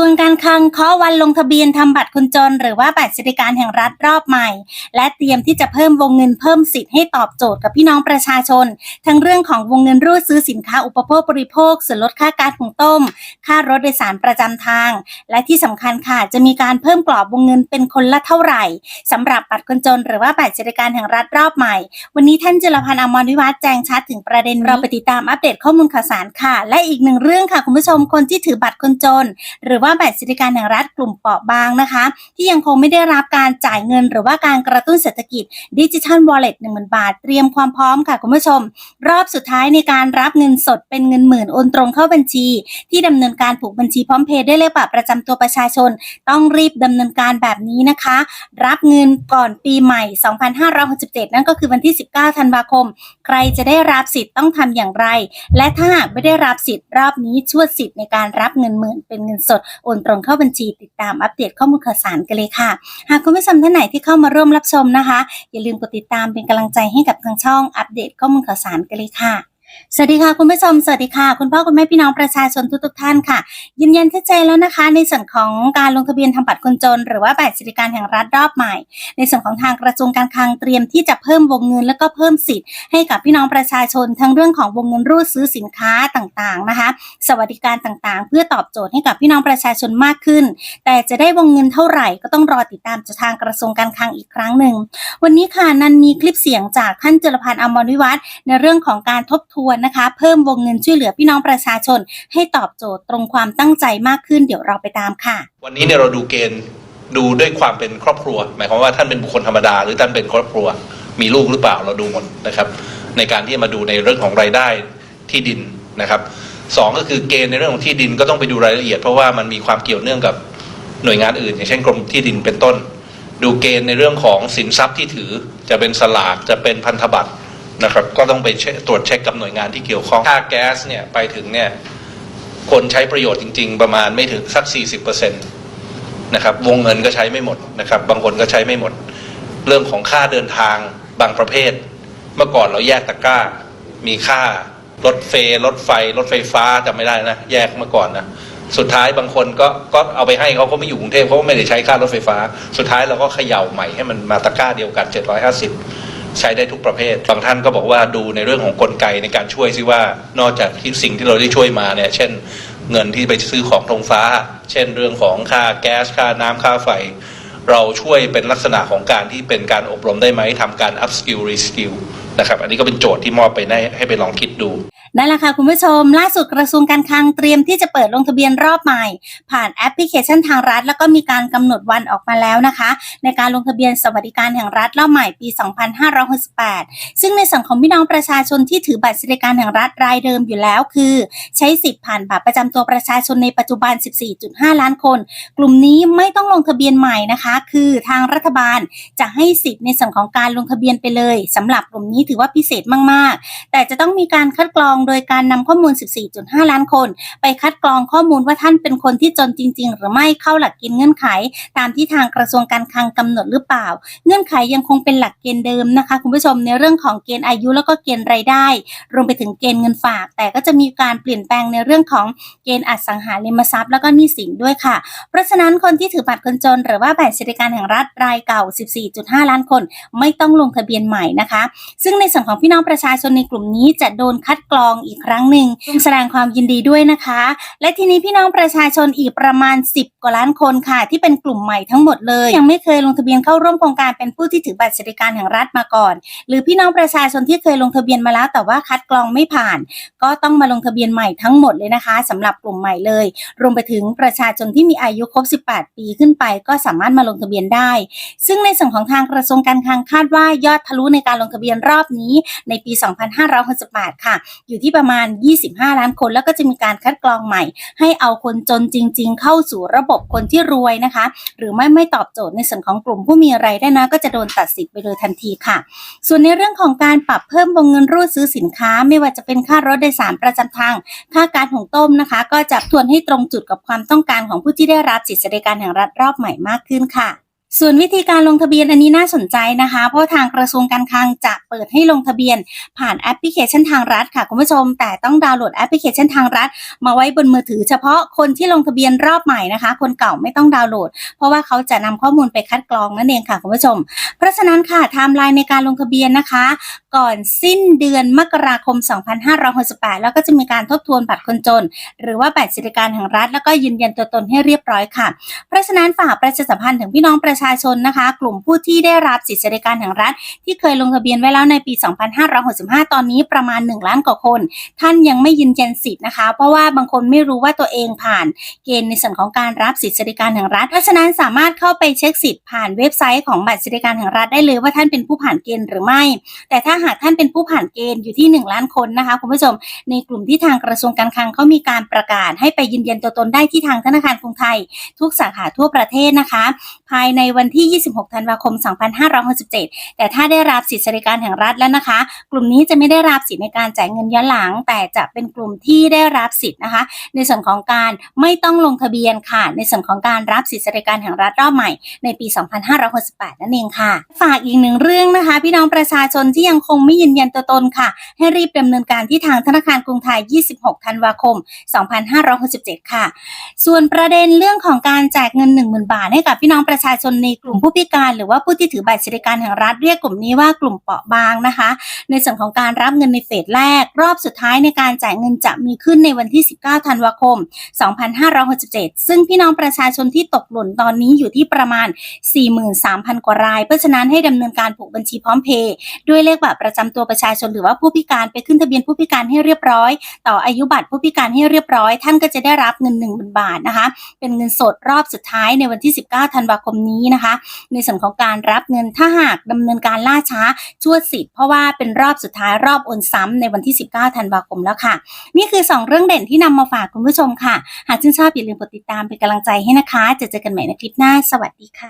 ทรวงการคลังเคาะวันลงทะเบียนทำบัตรคนจน หรือว่าบัตรสวัสดิการแห่งรัฐรอบใหม่ และเตรียมที่จะเพิ่มวงเงินเพิ่มสิทธิ์ให้ตอบโจทย์กับพี่น้องประชาชน ทั้งเรื่องของวงเงินรูดซื้อสินค้าอุปโภคบริโภคส่วนลดค่าการหุงต้ม ค่ารถโดยสารประจำทาง และที่สำคัญค่ะจะมีการเพิ่มกรอบวงเงินเป็นคนละเท่าไหร่สำหรับบัตรคนจน หรือว่าบัตรสวัสดิการแห่งรัฐรอบใหม่ วันนี้ท่านจิรพันธ์อมรวิวัฒน์แจ้งชัดถึงประเด็นเราไปติดตามอัปเดตข้อมูลข่าวสารค่ะ และอีกหนึ่งเรื่องค่ะคุณผู้ชมคนที่ถือบัตรคนจน หรือว่าบัตรสวัสดิการแห่งรัฐกลุ่มเปราะบางนะคะ ที่ยังคงไม่ได้รับการจ่ายเงิน หรือว่าการกระตุ้นเศรษฐกิจดิจิทัลวอลเล็ตหนึ่งหมื่นบาท เตรียมความพร้อมค่ะคุณผู้ชม รอบสุดท้ายในการรับเงินสดเป็นเงินหมื่นโอนตรงเข้าบัญชี ที่ดำเนินการผูกบัญชีพร้อมเพย์ด้วยเลขบัตรประจำตัวประชาชน ต้องรีบดำเนินการแบบนี้นะคะ รับเงินก่อนปีใหม่ 2567 นั่นก็คือวันที่ 19 ธันวาคม ใครจะได้รับสิทธิ์ต้องทำอย่างไร และถ้าหากไม่ได้รับสิทธิ์รอบนี้ชวดสิทธิ์ในการรับเงินหมื่นเป็นเงินสดโอนตรงเข้าบัญชีติดตามอัปเดตข้อมูลข่าวสารกันเลยค่ะ หากคุณผู้ชมท่านไหนที่เข้ามาร่วมรับชมนะคะ อย่าลืมกดติดตามเป็นกำลังใจให้กับทางช่องอัปเดตข้อมูลข่าวสารกันเลยค่ะ สวัสดีค่ะคุณผู้ชมสวัสดีค่ะ คุณพ่อคุณแม่พี่น้องประชาชนทุกๆท่านค่ะยืนยันชัดเจนแล้วนะคะ ในส่วนของการลงทะเบียนทำบัตรคนจน หรือว่าบัตรสวัสดิการแห่งรัฐรอบใหม่ ในส่วนของทางกระทรวงการคลังเตรียมที่จะเพิ่มวงเงิน และก็เพิ่มสิทธิ์ให้กับพี่น้องประชาชน ทั้งเรื่องของวงเงินรูดซื้อสินค้าต่างๆนะคะ สวัสดิการต่างๆ เพื่อตอบโจทย์ให้กับพี่น้องประชาชนมากขึ้น แต่จะได้วงเงินเท่าไหร่ก็ต้องรอติดตามจากทางกระทรวงการคลังอีกครั้งหนึ่งวันนี้ค่ะนันมีคลิปเสียงจากท่านเจรพันธ์อมรวิวัฒน์ในเรื่องของการทบทวนนะคะ เพิ่มวงเงินช่วยเหลือพี่น้องประชาชน ให้ตอบโจทย์ตรงความตั้งใจมากขึ้นเดี๋ยวเราไปตามค่ะ วันนี้เนี่ยเราดูเกณฑ์ดูด้วยความเป็นครอบครัว หมายความว่าท่านเป็นบุคคลธรรมดา หรือท่านเป็นครอบครัว มีลูกหรือเปล่าเราดูหมดนะครับ ในการที่จะมาดูในเรื่องของรายได้ที่ดินนะครับสองก็คือเกณฑ์ในเรื่องของที่ดินก็ต้องไปดูรายละเอียด เพราะว่ามันมีความเกี่ยวเนื่องกับหน่วยงานอื่น อย่างเช่นกรมที่ดินเป็นต้น ดูเกณฑ์ในเรื่องของสินทรัพย์ที่ถือจะเป็นสลากจะเป็นพันธบัตร นะครับก็ต้องไปตรวจเช็คกับหน่วยงานที่เกี่ยวข้องค่าแก๊สเนี่ยไปถึงเนี่ยคนใช้ประโยชน์จริง ๆ ประมาณไม่ถึงสัก 40%เนะครับวงเงินก็ใช้ไม่หมดนะครับบางคนก็ใช้ไม่หมด เรื่องของค่าเดินทางบางประเภท เมื่อก่อนเราแยกตะกร้า มีค่ารถเฟร์รถไฟ รถไฟฟ้าจำไม่ได้นะ แยกเมื่อก่อนนะสุดท้ายบางคนก็ก็เอาไปให้เขาเขาไม่อยู่กรุงเทพเขาไม่ได้ใช้ค่ารถไฟฟ้า สุดท้ายเราก็เขย่าใหม่ให้มันมาตะกร้าเดียวกัน 750 ใช้ได้ทุกประเภท บางท่านก็บอกว่าดูในเรื่องของกลไกในการช่วยซิว่านอกจากที่สิ่งที่เราได้ช่วยมาเนี่ยเช่น เงินที่ไปซื้อของธงฟ้า เช่นเรื่องของค่าแก๊สค่าน้ำค่าไฟ เราช่วยเป็นลักษณะของการที่เป็นการอบรมได้ไหมทำการ up skill re skill นะครับอันนี้ก็เป็นโจทย์ที่มอบไปให้ไปลองคิดดู นั่นแหละค่ะคุณผู้ชม ล่าสุดกระทรวงการคลังเตรียมที่จะเปิดลงทะเบียนรอบใหม่ ผ่านแอปพลิเคชันทางรัฐ แล้วก็มีการกำหนดวันออกมาแล้วนะคะ ในการลงทะเบียนสวัสดิการแห่งรัฐรอบใหม่ปี 2568 ซึ่งในส่วนของพี่น้องประชาชนที่ถือบัตรสวัสดิการแห่งรัฐรายเดิมอยู่แล้ว คือ ใช้สิทธิ์ผ่านบัตรประจำตัวประชาชนในปัจจุบัน 14.5 ล้านคน กลุ่มนี้ไม่ต้องลงทะเบียนใหม่นะคะ คือทางรัฐบาลจะให้สิทธิ์ในส่วนของการลงทะเบียนไปเลยสำหรับกลุ่มนี้ถือว่าพิเศษมากๆ แต่จะต้องมีการคัดกรองโดยการนำข้อมูล 14.5 ล้านคน ไปคัดกรองข้อมูลว่าท่านเป็นคนที่จนจริง ๆ หรือไม่เข้าหลักเกณฑ์เงื่อนไข ตามที่ทางกระทรวงการคลังกำหนดหรือเปล่า เงื่อนไขยังคงเป็นหลักเกณฑ์เดิมนะคะ คุณผู้ชมในเรื่องของเกณฑ์อายุแล้วก็เกณฑ์รายได้ รวมไปถึงเกณฑ์เงินฝาก แต่ก็จะมีการเปลี่ยนแปลงในเรื่องของเกณฑ์อสังหาริมทรัพย์แล้วก็หนี้สินด้วยค่ะ เพราะฉะนั้นคนที่ถือบัตรคนจน หรือว่าบัตรสวัสดิการแห่งรัฐรายเก่า 14.5 ล้านคน ไม่ต้องลงทะเบียนใหม่นะคะ ซึ่งในส่วนของพี่น้องประชาชนในกลุ่มนี้จะโดนคัดกรองอีกครั้งหนึ่งแสดงความยินดีด้วยนะคะ และทีนี้พี่น้องประชาชนอีกประมาณ 10 กว่าล้านคนค่ะ ที่เป็นกลุ่มใหม่ทั้งหมดเลย ยังไม่เคยลงทะเบียนเข้าร่วมโครงการเป็นผู้ที่ถือบัตรสวัสดิการแห่งรัฐมาก่อน หรือพี่น้องประชาชนที่เคยลงทะเบียนมาแล้ว แต่ว่าคัดกรองไม่ผ่าน ก็ต้องมาลงทะเบียนใหม่ทั้งหมดเลยนะคะสำหรับกลุ่มใหม่เลย รวมไปถึงประชาชนที่มีอายุครบ 18 ปีขึ้นไป ก็สามารถมาลงทะเบียนได้ ซึ่งในส่วนของทางกระทรวงการคลังคาดว่ายอดทะลุในการลงทะเบียนรอบนี้ในปี 2568 ค่ะ อยู่ที่ประมาณ 25 ล้านคน แล้วก็จะมีการคัดกรองใหม่ ให้เอาคนจนจริง ๆ เข้าสู่ระบบคนที่รวยนะคะ หรือไม่ไม่ตอบโจทย์ในส่วนของกลุ่มผู้มีรายได้น้อยก็จะโดนตัดสิทธิ์ไปโดยทันทีค่ะ ส่วนในเรื่องของการปรับเพิ่มวงเงินรูดซื้อสินค้า ไม่ว่าจะเป็นค่ารถโดยสารประจำทาง ค่าการหุงต้มนะคะ ก็จะทวนให้ตรงจุดกับความต้องการของผู้ที่ได้รับสิทธิสวัสดิการแห่งรัฐรอบใหม่มากขึ้นค่ะ ส่วนวิธีการลงทะเบียนอันนี้น่าสนใจนะคะ เพราะทางกระทรวงการคลังจะเปิดให้ลงทะเบียน ผ่านแอปพลิเคชันทางรัฐค่ะคุณผู้ชม แต่ต้องดาวน์โหลดแอปพลิเคชันทางรัฐ มาไว้บนมือถือเฉพาะคนที่ลงทะเบียนรอบใหม่นะคะ คนเก่าไม่ต้องดาวน์โหลด เพราะว่าเขาจะนำข้อมูลไปคัดกรองนั่นเองค่ะคุณผู้ชม เพราะฉะนั้นค่ะไทม์ไลน์ในการลงทะเบียนนะคะ ก่อนสิ้นเดือนมกราคม 2568 แล้วก็จะมีการทบทวนบัตรคนจน หรือว่าบัตรสวัสดิการแห่งรัฐ แล้วก็ยืนยันตัวตนให้เรียบร้อยค่ะ เพราะฉะนั้นฝากประชาสัมพันธ์ถึงพี่น้องประชาชนนะคะ กลุ่มผู้ที่ได้รับสิทธิสวัสดิการแห่งรัฐ ที่เคยลงทะเบียนไว้แล้วในปี 2565 ตอนนี้ประมาณ 1 ล้านกว่าคน ท่านยังไม่ยืนยันสิทธิ์นะคะ เพราะว่าบางคนไม่รู้ว่าตัวเองผ่านเกณฑ์ในส่วนของการรับสิทธิสวัสดิการแห่งรัฐ เพราะฉะนั้นสามารถเข้าไปเช็คสิทธิ์ผ่านเว็บไซต์ของบัตรสวัสดิการแห่งรัฐได้เลยว่าท่านเป็นผู้ผ่านเกณฑ์หรือไม่ แต่ถ้าหากท่านเป็นผู้ผ่านเกณฑ์อยู่ที่ 1 ล้านคนนะคะคุณผู้ชม ในกลุ่มที่ทางกระทรวงการคลังเขามีการประกาศ ให้ไปยืนยันตัวตนได้ที่ทางธนาคารกรุงไทย ทุกสาขาทั่วประเทศนะคะ ภายในวันที่ 26 ธันวาคม 2567 แต่ถ้าได้รับสิทธิสวัสดิการแห่งรัฐแล้วนะคะ กลุ่มนี้จะไม่ได้รับสิทธิ์ในการจ่ายเงินย้อนหลัง แต่จะเป็นกลุ่มที่ได้รับสิทธิ์นะคะ ในส่วนของการไม่ต้องลงทะเบียนค่ะ ในส่วนของการรับสิทธิสวัสดิการแห่งรัฐรอบใหม่ในปี 2568 นั่นเองค่ะ ฝากอีกหนึ่งเรื่องนะคะ พี่น้องประชาชนที่ยังคงไม่ยืนยันตัวตนค่ะ ให้รีบดำเนินการที่ทางธนาคารกรุงไทย 26 ธันวาคม 2567 ค่ะ ส่วนประเด็นเรื่องของการแจกเงิน 10,000 บาทให้กับพี่น้องประชาชนในกลุ่มผู้พิการ หรือว่าผู้ที่ถือบัตรสวัสดิการแห่งรัฐเรียกกลุ่มนี้ว่ากลุ่มเปราะบางนะคะ ในส่วนของการรับเงินในเฟสแรก รอบสุดท้ายในการจ่ายเงินจะมีขึ้นในวันที่ 19 ธันวาคม 2567 ซึ่งพี่น้องประชาชนที่ตกหล่นตอนนี้อยู่ที่ประมาณ 43,000 กว่าราย เพราะฉะนั้นให้ดำเนินการผูกบัญชีพร้อมเพย์ด้วยเลขบัตรประจำตัวประชาชนหรือว่าผู้พิการไปขึ้นทะเบียนผู้พิการให้เรียบร้อย ต่ออายุบัตรผู้พิการให้เรียบร้อย ท่านก็จะได้รับเงิน10,000บาทนะคะ เป็นเงินสดรอบสุดท้ายในวันที่ 19 ธันวาคมนี้นะคะ ในส่วนของการรับเงินถ้าหากดำเนินการล่าช้าชวดสิทธิ์เพราะว่าเป็นรอบสุดท้ายรอบโอนซ้ำในวันที่ 19 ธันวาคมแล้วค่ะ นี่คือ 2 เรื่องเด่นที่นำมาฝากคุณผู้ชมค่ะ หากชื่นชอบอย่าลืมกดติดตามเป็นกำลังใจให้นะคะ จะเจอกันใหม่ในคลิปหน้า สวัสดีค่ะ